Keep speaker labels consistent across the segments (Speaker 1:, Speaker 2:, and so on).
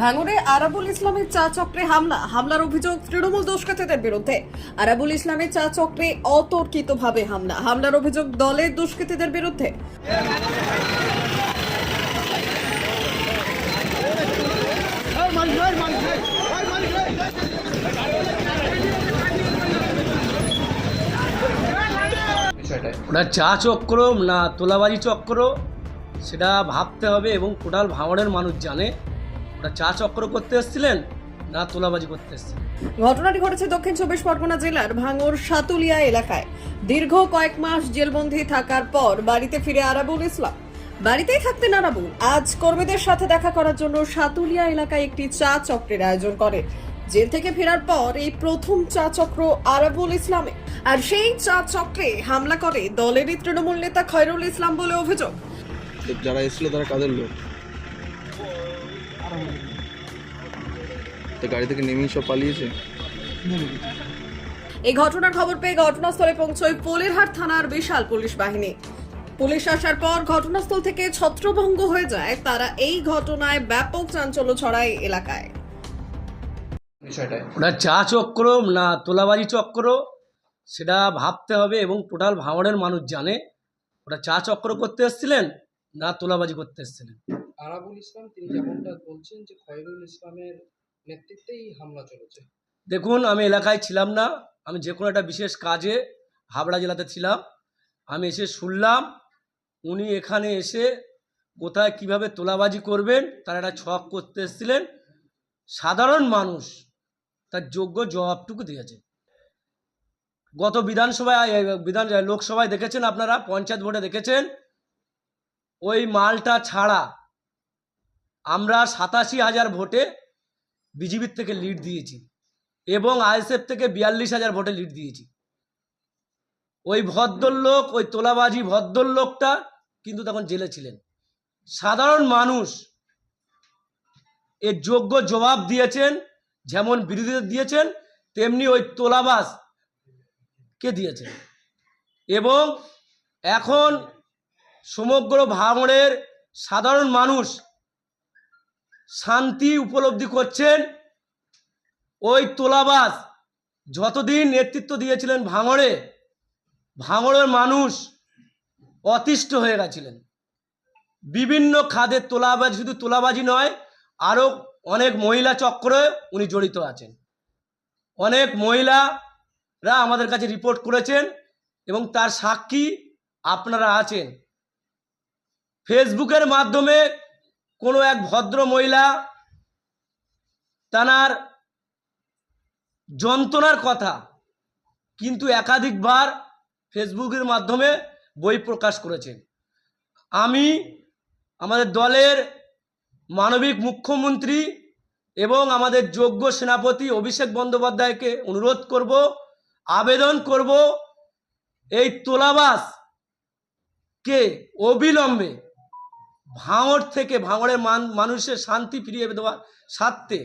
Speaker 1: ভাঙড়ে আরাবুল ইসলামের চা চক্রে হামলা, হামলার অভিযোগ তৃণমূল দুষ্কৃতীদের বিরুদ্ধে। আরাবুল ইসলামের চা চক্রে অতর্কিতভাবে হামলা, হামলার অভিযোগ দলের দুষ্কৃতীদের বিরুদ্ধে।
Speaker 2: ওটা চা চক্র না তোলাবাজি চক্র, সেটা ভাবতে হবে এবং টোটাল ভাঙড়ের মানুষ জানে। ওটা চা চক্র করতে এসেছিলেন না তোলাবাজি করতে এসেছিলেন?
Speaker 1: ঘটনাটি ঘটেছে দক্ষিণ চব্বিশ পরগনা জেলার ভাঙড় সাতুলিয়া এলাকায়। দীর্ঘ কয়েক মাস জেলবন্দি থাকার পর বাড়িতে ফিরে আরাবুল ইসলাম। বাড়িতেই থাকতেন আরাবুল। আজ কর্মীদের সাথে দেখা করার জন্য সাতুলিয়া এলাকায় একটি চা চক্রের আয়োজন করে। জেল থেকে ফেরার পর এই প্রথম চা চক্র আরাবুল ইসলামে। আর সেই চা চক্রে হামলা করে দলেরই তৃণমূল নেতা খয়রুল ইসলাম বলে অভিযোগ।
Speaker 3: যারা এসেছিল তারা কাদের লোক? তো গাড়ি থেকে নেমেই সব পালিয়েছে?
Speaker 1: এই ঘটনার খবর পেয়ে ঘটনাস্থলে পৌঁছয় পোলেরহাট থানার বিশাল পুলিশ বাহিনী। পুলিশ আসার পর ঘটনাস্থল থেকে ছত্রভঙ্গ হয়ে যায় তারা এই ঘটনায় ব্যাপক চাঞ্চল্য ছড়ায় এলাকায়।
Speaker 2: ওটা চা চক্র না তোলাবাজি চক্র সেটা ভাবতে হবে এবং টোটাল ভাঙড়ের মানুষ জানে। ওটা চা চক্র করতে এসেছিলেন না তোলাবাজি করতে এসেছিলেন?
Speaker 4: আরাবুল ইসলাম, তিনি যেমনটা বলছেন যে খয়রুল ইসলামের নেতৃত্বেই হামলা চলেছে।
Speaker 2: দেখুন, আমি এলাকায় ছিলাম না, আমি যে কোনো একটা বিশেষ কাজে হাবড়া জেলাতে ছিলাম। আমি এসে শুনলাম, উনি এখানে এসে কোথায় কীভাবে তোলাবাজি করবেন, তার একটা ছক করতে এসেছিলেন। সাধারণ মানুষ তার যোগ্য জবাবটুকু দিয়েছে। গত বিধানসভায় বিধান লোকসভায় দেখেছেন আপনারা, পঞ্চায়েত ভোটে দেখেছেন, ওই মালটা ছাড়া আমরা সাতাশি হাজার ভোটে বিজেপির থেকে লিড দিয়েছি এবং আইএসএফ থেকে বিয়াল্লিশ হাজার ভোটে লিড দিয়েছি। ওই ভদ্রলোক, ওই তোলাবাজি ভদ্রলোকটা কিন্তু তখন জেলে ছিলেন। সাধারণ মানুষ এর যোগ্য জবাব দিয়েছেন, যেমন বিরোধীদের দিয়েছেন, তেমনি ওই তোলাবাস কে দিয়েছেন? এবং এখন সমগ্র ভাঙড়ের সাধারণ মানুষ শান্তি উপলব্ধি করছেন ওই তোলাবাস যতদিন নেতৃত্ব দিয়েছিলেন ভাঙড়ে, ভাঙড়ের মানুষ অতিষ্ঠ হয়ে গেছিলেন। বিভিন্ন খাদের তোলাবাজি, শুধু তোলাবাজি নয় আরও অনেক মহিলা চক্রে উনি জড়িত আছেন। অনেক মহিলারা আমাদের কাছে রিপোর্ট করেছেন এবং তার সাক্ষী আপনারা আছেন। ফেসবুকের মাধ্যমে কোনো এক ভদ্র মহিলা তানার যন্ত্রণার কথা কিন্তু একাধিকবার ফেসবুকের মাধ্যমে বই প্রকাশ করেছেন। আমি আমাদের দলের মানবিক মুখ্যমন্ত্রী এবং আমাদের যোগ্য সেনাপতি অভিষেক বন্দ্যোপাধ্যায়কে অনুরোধ করব, আবেদন করব, এই তোলাবাস কে অবিলম্বে ভাঙড় থেকে ভাঙড়ের মান, মানুষের শান্তি ফিরিয়ে দেওয়ার স্বার্থে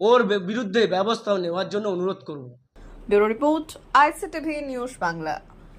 Speaker 2: ওর বিরুদ্ধে ব্যবস্থা নেওয়ার জন্য অনুরোধ করব।
Speaker 1: Bureau report ICTV news Bangla.